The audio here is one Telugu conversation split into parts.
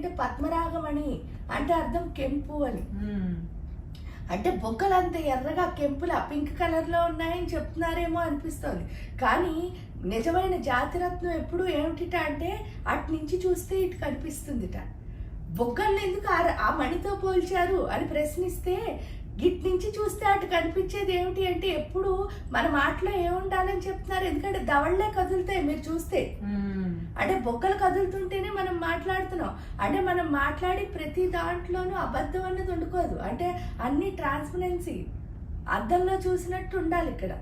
అంటే పద్మరాగమణి అంటే అర్థం కెంపు అని. అంటే బొగ్గలు అంత ఎర్రగా కెంపులా పింక్ కలర్లో ఉన్నాయని చెప్తున్నారేమో అనిపిస్తోంది. కానీ నిజమైన జాతిరత్నం ఎప్పుడు ఏమిటిట అంటే అటు నుంచి చూస్తే ఇటు కనిపిస్తుందిట. బొగ్గల్ని ఎందుకు ఆ- మణితో పోల్చారు అని ప్రశ్నిస్తే గిట్ నుంచి చూస్తే అటు కనిపించేది ఏమిటి అంటే ఎప్పుడు మన మాటలో ఏముండాలని చెప్తున్నారు? ఎందుకంటే దవళ్ళే కదులుతాయి మీరు చూస్తే. అంటే బొక్కలు కదులుతుంటేనే మనం మాట్లాడుతున్నాం. అంటే మనం మాట్లాడి ప్రతి దాంట్లోనూ అబద్ధం అన్నది ఉండుకోదు అంటే అన్ని ట్రాన్స్పరెన్సీ అద్దంలో చూసినట్టు ఉండాలి ఇక్కడ.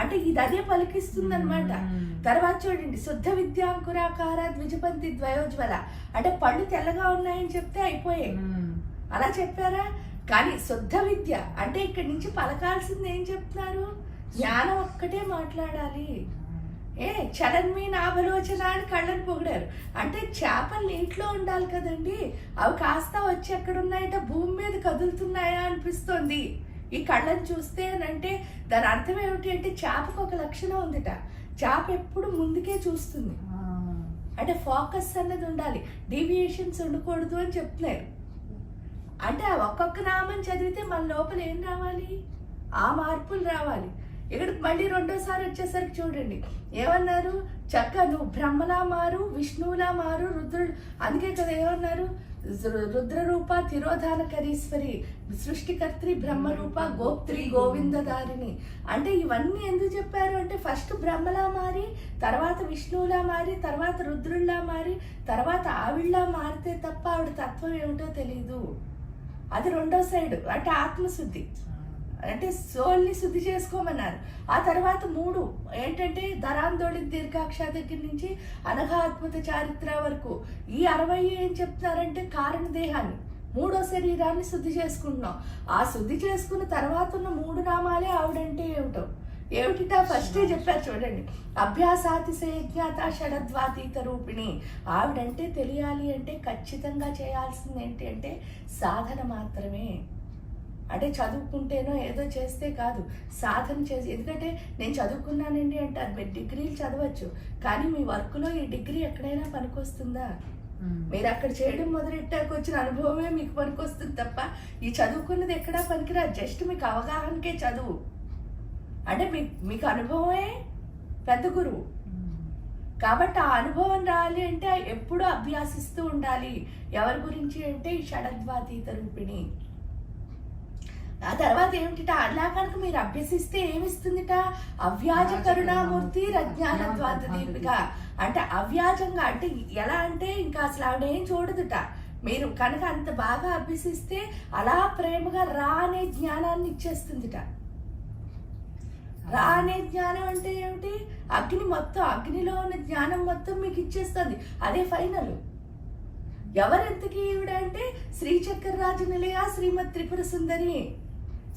అంటే ఇది అదే పలికిస్తుంది అనమాట. తర్వాత చూడండి శుద్ధ విద్యాంకురాకార ద్విజపంతి ద్వయోజ్వల. అంటే పళ్ళు తెల్లగా ఉన్నాయని చెప్తే అయిపోయాయి. అలా చెప్పారా? కానీ శుద్ధ విద్య అంటే ఇక్కడి నుంచి పలకాల్సింది ఏం చెప్తున్నారు? జ్ఞానం ఒక్కటే మాట్లాడాలి. ఏ చరణ్మి నాభలోచన అని కళ్ళని పొగిడారు. అంటే చేపలు నీటిలో ఉండాలి కదండి. అవి కాస్త వచ్చి ఎక్కడ ఉన్నాయట భూమి మీద కదులుతున్నాయా అనిపిస్తోంది. ఈ కళ్ళని చూస్తే అని అంటే దాని అర్థం ఏమిటి అంటే చేపకు ఒక లక్షణం ఉందిట. చేప ఎప్పుడు ముందుకే చూస్తుంది. అంటే ఫోకస్ అన్నది ఉండాలి. డీవియేషన్స్ ఉండకూడదు అని చెప్తున్నారు. అంటే ఆ ఒక్కొక్క నామం చదివితే మన లోపల ఏం రావాలి? ఆ మార్పులు రావాలి. ఇక్కడ మళ్ళీ రెండోసారి వచ్చేసరికి చూడండి. ఏమన్నారు? చక్క నువ్వు బ్రహ్మలా మారు విష్ణువులా మారు రుద్రుడు. అందుకే కదా ఏమన్నారు? రుద్రరూప తిరోధానకరీశ్వరి సృష్టికర్త్రి బ్రహ్మరూప గోప్త్రి గోవిందదారిని అంటే ఇవన్నీ ఎందుకు చెప్పారు? అంటే ఫస్ట్ బ్రహ్మలా మారి తర్వాత విష్ణువులా మారి తర్వాత రుద్రుల్లా మారి తర్వాత ఆవిళ్ళలా మారితే తప్ప ఆవిడ తత్వం ఏమిటో తెలియదు అది రెండో సైడ్. అంటే ఆత్మశుద్ధి. అంటే సోల్ని శుద్ధి చేసుకోమన్నారు. ఆ తర్వాత మూడు. ఏంటంటే ధరాందోళి దీర్ఘాక్ష దగ్గర నుంచి అనఘాత్మత చారిత్ర వరకు. ఈ అరవై ఏం చెప్తున్నారంటే కారణ దేహాన్ని మూడో శరీరాన్ని శుద్ధి చేసుకుంటున్నాం. ఆ శుద్ధి చేసుకున్న తర్వాత ఉన్న మూడు నామాలే ఆవిడంటే ఏమిటో? ఏమిటిటా? ఫస్టే చెప్పారు చూడండి. అభ్యాసాతిశయజ్ఞాత షడద్వాతీత రూపిణి. ఆవిడంటే తెలియాలి అంటే ఖచ్చితంగా చేయాల్సింది ఏంటి అంటే సాధన మాత్రమే. అంటే చదువుకుంటేనో ఏదో చేస్తే కాదు. సాధన చేసి ఎందుకంటే నేను చదువుకున్నానండి అంటారు మీరు డిగ్రీలు చదవచ్చు. కానీ మీ వర్క్లో ఈ డిగ్రీ ఎక్కడైనా పనికొస్తుందా. మీరు అక్కడ చేయడం మొదలెట్టాక వచ్చిన అనుభవమే మీకు పనికొస్తుంది తప్ప ఈ చదువుకున్నది ఎక్కడా పనికిరాదు. జస్ట్ మీకు అవగాహనకే చదువు. అంటే మీ మీకు అనుభవమే పెద్ద గురువు. కాబట్టి ఆ అనుభవం రావాలి అంటే ఎప్పుడూ అభ్యాసిస్తూ ఉండాలి. ఎవరి గురించి అంటే ఈ షడద్వాతీత రూపిణి. ఆ తర్వాత ఏమిటిట? అలా కనుక మీరు అభ్యసిస్తే ఏమిస్తుందిట? అవ్యాజ కరుణామూర్తి రజ్ఞాన ద్వాత దీపిక. అంటే అవ్యాజంగా అంటే ఎలా అంటే ఇంకా అసలు ఆవిడ ఏం చూడదుట. మీరు కనుక అంత బాగా అభ్యసిస్తే అలా ప్రేమగా రా అనే జ్ఞానాన్ని ఇచ్చేస్తుందిట. రా అనే జ్ఞానం అంటే ఏమిటి? అగ్ని మొత్తం అగ్నిలో ఉన్న జ్ఞానం మొత్తం మీకు ఇచ్చేస్తుంది. అదే ఫైనల్. ఎవరెంతకీ ఈవిడ అంటే? శ్రీచక్ర రాజు నిలయ శ్రీమద్ త్రిపుర సుందరి.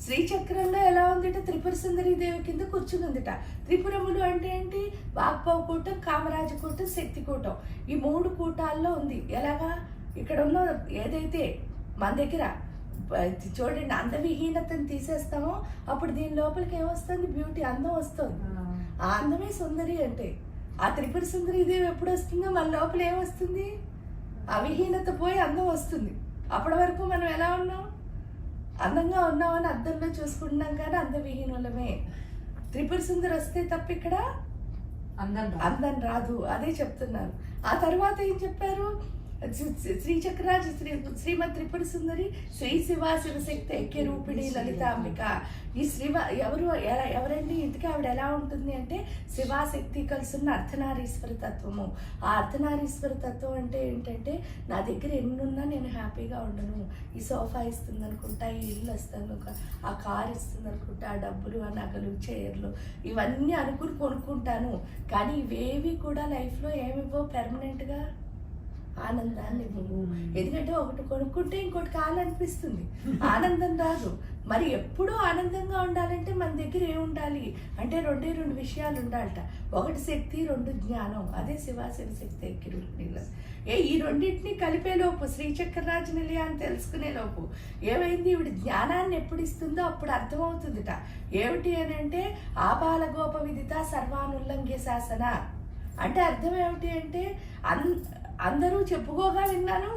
శ్రీచక్రంలో ఎలా ఉందిట? త్రిపుర సుందరి దేవి కింద కూర్చుని ఉందిట. త్రిపురములు అంటే ఏంటి? వాగ్భవ కూటం కామరాజ కూటం శక్తి కూటం. ఈ మూడు కూటాల్లో ఉంది. ఎలాగా? ఇక్కడ ఉన్న ఏదైతే మన దగ్గర చూడండి అందవిహీనతను తీసేస్తామో అప్పుడు దీని లోపలికి ఏమొస్తుంది? బ్యూటీ అందం వస్తుంది. ఆ. ఆ అందమే సుందరి అంటే. ఆ త్రిపుర సుందరి దేవి ఎప్పుడు వస్తుందో మన లోపల ఏమొస్తుంది? అవిహీనత పోయి అందం వస్తుంది. అప్పటి వరకు మనం ఎలా ఉన్నాం? అందంగా ఉన్నామని అద్దంలో చూసుకుంటున్నాం కానీ అందవిహీనులమే. త్రిపుర సుందరి వస్తే తప్ప ఇక్కడ అందం. అందం రాదు. అదే చెప్తున్నారు. ఆ తర్వాత ఏం చెప్పారు? శ్రీచక్రాజ శ్రీ శ్రీమద్ త్రిపుర సుందరి శ్రీ శివ శివశక్తి ఐక్య రూపిణి లలితాంబిక ఈ శ్రీవ ఎవరు ఎలా- ఎవరండి? ఇంతకీ ఆవిడ ఎలా ఉంటుంది అంటే శివాశక్తి కలుసున్న అర్ధనారీశ్వర తత్వము. ఆ అర్ధనారీశ్వర తత్వం అంటే ఏంటంటే నా దగ్గర ఎన్నున్నా నేను హ్యాపీగా ఉండను. ఈ సోఫా ఇస్తుంది అనుకుంటా ఈ ఇల్లు వస్తుంది ఆ కార్ ఇస్తుంది అనుకుంటా ఆ డబ్బులు ఆ నగలు చైర్లు ఇవన్నీ అనుకుని కొనుక్కుంటాను. కానీ ఇవేవి కూడా లైఫ్లో ఏమివ్వవు పెర్మనెంట్గా ఆనందాన్ని ఇవ్వవు ఎందుకంటే ఒకటి కొనుక్కుంటే ఇంకోటి కావాలనిపిస్తుంది. ఆనందం రాదు. మరి ఎప్పుడూ ఆనందంగా ఉండాలంటే మన దగ్గర ఏం ఉండాలి? అంటే రెండే రెండు విషయాలు ఉండాలట. ఒకటి శక్తి రెండు జ్ఞానం. అదే శివాశివ శక్తి ఎక్కిరులో ఏ ఈ రెండింటిని కలిపే లోపు శ్రీచక్రరాజు నిలయ అని తెలుసుకునే లోపు ఏమైంది? ఈవిడ జ్ఞానాన్ని ఎప్పుడు ఇస్తుందో అప్పుడు అర్థమవుతుందిట. ఏమిటి అని అంటే ఆపాల గోప విదిత సర్వానుల్లంఘ్య శాసన. అంటే అర్థం ఏమిటి అంటే అన్ అందరూ చెప్పుకోగా విన్నాను.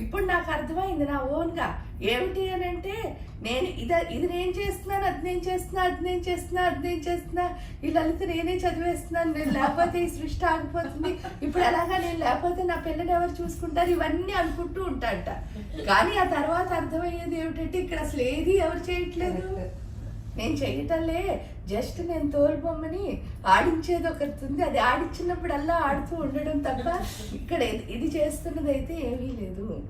ఇప్పుడు నాకు అర్థమైంది నా ఓన్గా. ఏమిటి అని అంటే నేను ఇది ఇది నేను చేస్తున్నాను అది నేను చేస్తున్నా అది నేను చేస్తున్నా అది నేను చేస్తున్నా. ఈ లలిత నేనే చదివేస్తున్నాను నేను లేకపోతే ఈ సృష్టి ఆగిపోతుంది. ఇప్పుడు ఎలాగా నేను లేకపోతే నా పిల్లని ఎవరు చూసుకుంటారు? ఇవన్నీ అనుకుంటూ ఉంటాడట కానీ ఆ తర్వాత అర్థమయ్యేది ఏమిటంటే ఇక్కడ అసలు ఏది ఎవరు చేయట్లేదు. నేను చేయటంలే జస్ట్ నేను తోలు బొమ్మని ఆడించేది ఒకటి ఉంది. అది ఆడించినప్పుడల్లా ఆడుతూ ఉండడం తప్ప ఇక్కడ ఇది- చేస్తున్నది అయితే ఏమీ లేదు.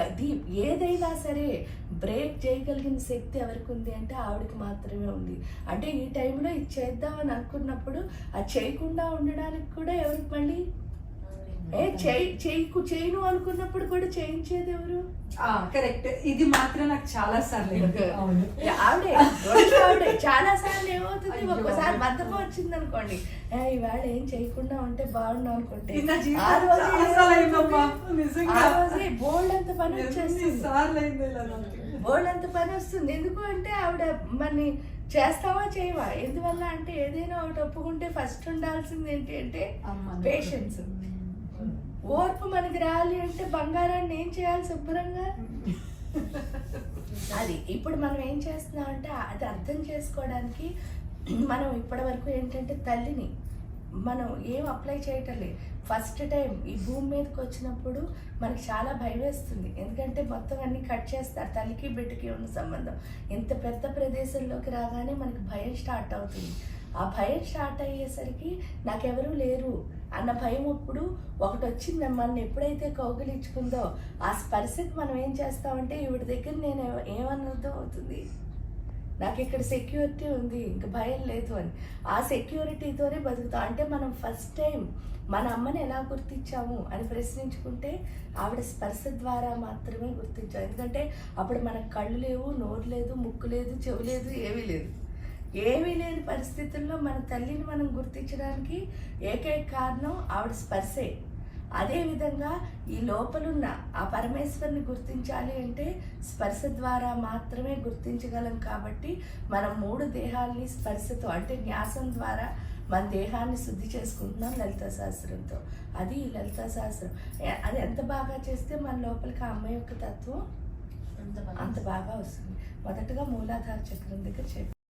అది ఏదైనా సరే బ్రేక్ చేయగలిగిన శక్తి ఎవరికి ఉంది అంటే ఆవిడకి మాత్రమే ఉంది. అంటే ఈ టైంలో ఇది చేద్దామని అనుకున్నప్పుడు అది చేయకుండా ఉండడానికి కూడా ఎవరికి మళ్ళీ? ఏ చేయి చేయకు చేయను అనుకున్నప్పుడు కూడా చేయించేది ఎవరు? కరెక్ట్. ఇది మాత్రం నాకు చాలా సార్లు ఆవిడే. అయ్యో. ఒక్కసారి బద్దకం వచ్చింది అనుకోండి ఏ, ఈవేళ ఏం చేయకుండా ఉంటే బాగుండు అనుకుంటే. బోల్డ్ అంత పని వచ్చేస్తుంది. బోల్డ్ అంత పని వస్తుంది. ఎందుకు అంటే ఆవిడ మన చేస్తావా చేయవా? ఎందువల్ల అంటే ఏదైనా ఒకటి ఒప్పుకుంటే ఫస్ట్ ఉండాల్సింది ఏంటి అంటే పేషెన్స్ ఓర్పు మనకి రావాలి అంటే బంగారాన్ని ఏం చేయాలి శుభ్రంగా? అది ఇప్పుడు మనం ఏం చేస్తున్నాం అంటే అది అర్థం చేసుకోవడానికి మనం ఇప్పటి వరకు ఏంటంటే తల్లిని మనం ఏం అప్లై చేయటం లేదు. ఫస్ట్ టైం ఈ భూమి మీదకి వచ్చినప్పుడు మనకి చాలా భయం వేస్తుంది. ఎందుకంటే మొత్తం అన్ని కట్ చేస్తారు. తల్లికి బిడ్డకి ఉన్న సంబంధం. ఇంత పెద్ద ప్రదేశంలోకి రాగానే మనకి భయం స్టార్ట్ అవుతుంది. ఆ భయం స్టార్ట్ అయ్యేసరికి నాకెవరూ లేరు అన్న భయం అప్పుడు ఒకటి వచ్చింది మన ఎప్పుడైతే కౌగిలించుకుందో ఆ స్పర్శకి మనం ఏం చేస్తామంటే ఈవిడ దగ్గర నేను ఏమన్నదో అవుతుంది? నాకు ఇక్కడ సెక్యూరిటీ ఉంది ఇంక భయం లేదు అని. ఆ సెక్యూరిటీతోనే బతుకుతాం. అంటే మనం ఫస్ట్ టైం మన అమ్మని ఎలా గుర్తించాము అని ప్రశ్నించుకుంటే ఆవిడ స్పర్శ ద్వారా మాత్రమే గుర్తించాం. ఎందుకంటే అప్పుడు మనకు కళ్ళు లేవు నోరు లేదు ముక్కు లేదు చెవు లేదు ఏమీ లేదు. ఏమీ లేని పరిస్థితుల్లో మన తల్లిని మనం గుర్తించడానికి ఏకైక కారణం ఆవిడ స్పర్శే. అదేవిధంగా ఈ లోపలున్న ఆ పరమేశ్వరుని గుర్తించాలి అంటే స్పర్శ ద్వారా మాత్రమే గుర్తించగలం కాబట్టి మనం మూడు దేహాల్ని స్పర్శతో అంటే న్యాసం ద్వారా మన దేహాన్ని శుద్ధి చేసుకుంటున్నాం లలిత శాస్త్రంతో అది ఈ లలిత శాస్త్రం అది ఎంత బాగా చేస్తే మన లోపలికి ఆ అమ్మ యొక్క తత్వం అంత బాగా వస్తుంది. మొదటగా మూలాధార చక్రం దగ్గర చెప్పి